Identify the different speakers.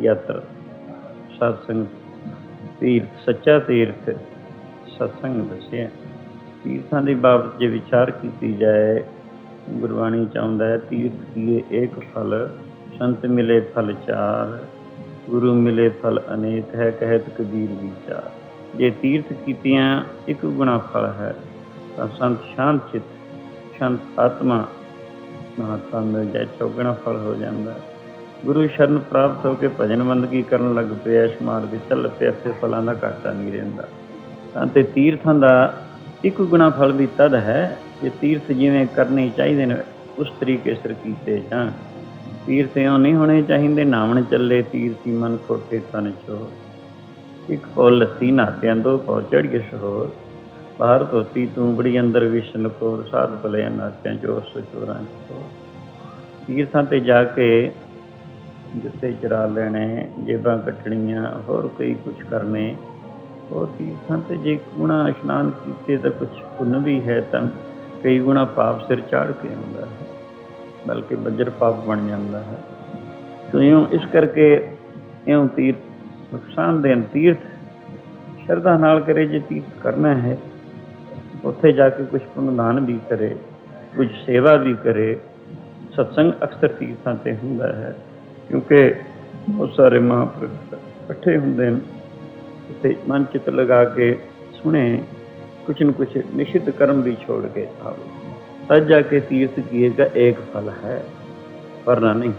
Speaker 1: ਯਾਤਰਾ। ਸਤਸੰਗ ਤੀਰਥ, ਸੱਚਾ ਤੀਰਥ ਸਤਸੰਗ ਦੱਸਿਆ। ਤੀਰਥਾਂ ਦੀ ਬਾਬਤ ਜੇ ਵਿਚਾਰ ਕੀਤੀ ਜਾਏ, ਗੁਰਬਾਣੀ ਚਾਹੁੰਦਾ ਹੈ, ਤੀਰਥ ਕੀਏ ਏਕ ਫਲ, ਸੰਤ ਮਿਲੇ ਫਲ ਚਾਰ, ਗੁਰੂ ਮਿਲੇ ਫਲ ਅਨੇਕ ਹੈ, ਕਹਿਤ ਕਬੀਰ ਵਿਚਾਰ। ਜੇ ਤੀਰਥ ਕੀਤੀਆਂ, ਇੱਕ ਗੁਣਾ ਫਲ ਹੈ, ਤਾਂ ਸੰਤ ਸ਼ਾਂਤ ਚਿਤ, ਸ਼ਾਂਤ ਆਤਮਾ ਮਹਾਤਮਾ ਮਿਲ ਜਾਏ, ਚੌਗਣਾ ਫਲ ਹੋ ਜਾਂਦਾ। ਹੈ। ਗੁਰੂ ਸ਼ਰਨ ਪ੍ਰਾਪਤ ਹੋ ਕੇ ਭਜਨ ਬੰਦਗੀ ਕਰਨ ਲੱਗ ਪਿਆ ਇਸ ਮਾਰਗ ਚੱਲ ਪਿਆ, ਫਿਰ ਫਲਾਂ ਦਾ ਘਾਟਾ ਨਹੀਂ ਰਹਿੰਦਾ। ਤਾਂ ਤੇ ਤੀਰਥਾਂ ਦਾ ਇੱਕ ਗੁਣਾ ਫਲ ਵੀ ਤਦ ਹੈ ਕਿ ਤੀਰਥ ਜਿਵੇਂ ਕਰਨੇ ਚਾਹੀਦੇ ਨੇ, ਉਸ ਤਰੀਕੇ ਸਿਰ ਕੀਤੇ ਜਾਣ। ਤੀਰਥ ਇਉਂ ਨਹੀਂ ਹੋਣੇ ਚਾਹੀਦੇ, ਨਾਵਣ ਚੱਲੇ, ਤੀਰਥੀ ਮਨ ਖੋਟੇ ਤਨ ਚੋ ਇੱਕ ਪੌ ਲੱਤੀ ਨਾਤਿਆਂ ਦੋ ਪੌ ਚੜ੍ਹੀਏ ਸ਼ਹੋਰ। ਬਾਹਰ ਧੋਤੀ ਤੂੰ ਬੜੀ, ਅੰਦਰ ਵਿਸ਼ਨ ਕੋਰ। ਸਾਧ ਭਲੇ ਨਾਤਿਆਂ ਜੋ ਸਚੋਰਾਂ ਚੋ ਤੀਰਥਾਂ ਤੇ ਜਾ ਕੇ ਜੁੱਤੇ ਚਰਾ ਲੈਣੇ, ਜੇਬਾਂ ਕੱਟਣੀਆਂ, ਹੋਰ ਕਈ ਕੁਝ ਕਰਨੇ। ਹੋਰ ਤੀਰਥਾਂ ਤੇ ਜੇ ਗੁਣਾ ਇਸ਼ਨਾਨ ਕੀਤੇ ਤਾਂ ਕੁਝ ਪੁੰਨ ਵੀ ਹੈ ਤਾਂ ਕਈ ਗੁਣਾ ਪਾਪ ਸਿਰ ਚਾੜ ਕੇ ਆਉਂਦਾ ਹੈ, ਬਲਕਿ ਬੱਜਰ ਪਾਪ ਬਣ ਜਾਂਦਾ ਹੈ। ਸੋ ਇਉਂ ਇਸ ਕਰਕੇ ਇਉਂ ਤੀਰਥ, ਨੁਕਸਾਨ ਦੇਣ ਤੀਰਥ, ਸ਼ਰਧਾ ਨਾਲ ਕਰੇ ਜੇ ਤੀਰਥ ਕਰਨਾ ਹੈ, ਉੱਥੇ ਜਾ ਕੇ ਕੁਝ ਪੁੰਨਦਾਨ ਵੀ ਕਰੇ ਕੁਝ ਸੇਵਾ ਵੀ ਕਰੇ। ਸਤਸੰਗ ਅਕਸਰ ਤੀਰਥਾਂ ਤੇ ਹੁੰਦਾ ਹੈ। ਕਿਉਂਕਿ ਬਹੁਤ ਸਾਰੇ ਮਹਾਂਪੁਰਖ ਇਕੱਠੇ ਹੁੰਦੇ ਨੇ ਤੇ ਮਨ ਚਿੱਤ ਲਗਾ ਕੇ ਸੁਣੇ, ਕੁਛ न ਕੁਛ ਨਿਸ਼ਚਿਤ ਕਰਮ ਵੀ ਛੋੜ ਕੇ ਆਵੇ। ਤਦ ਕੇ ਤੀਰਥ ਕੀਏਗਾ ਏਕ ਫਲ ਹੈ ਵਰਨਾ ਨਹੀਂ।